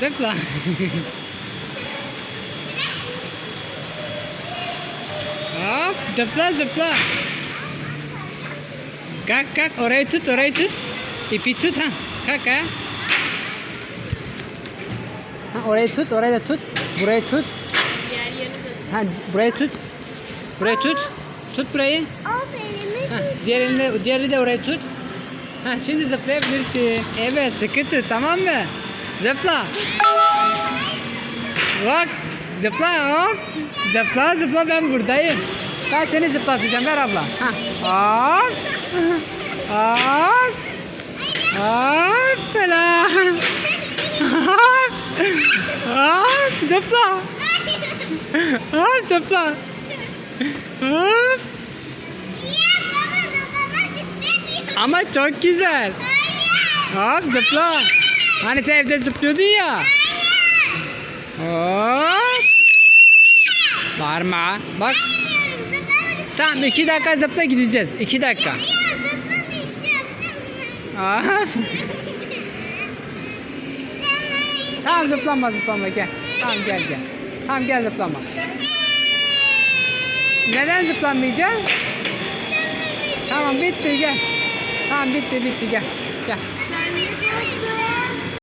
Zıpla. Hop zıpla zıpla. Kalk kalk orayı tut orayı tut. İpi tut ha. Kalk ha. Ha orayı tut orayı da tut. Burayı tut. Diğer yerini de Ha burayı tut. Burayı tut. Tut burayı. Ha, diğerini de, diğerini de oraya tut. Ha, şimdi zıplayabilirsin. Evet sıkı tut tamam mı? Zıpla. Bak zıpla hop. Zıpla zıpla ben buradayım. Ben seni zıplatacağım ver abla. Ha. Hop. Hop. Hop falan. Hop. Hop zıpla. Hop zıpla. Hop. Ama çok güzel. Hop zıpla. Hani evde zıplıyordun ya. Hop. Bağırma. Bak. Tamam iki dakika zıpla gideceğiz. İki dakika. Aa. tamam zıplama zıplama gel. Tamam gel gel. Tamam gel zıplama. Neden zıplamayacaksın? Tamam bitti gel. Tamam bitti bitti gel. Gel.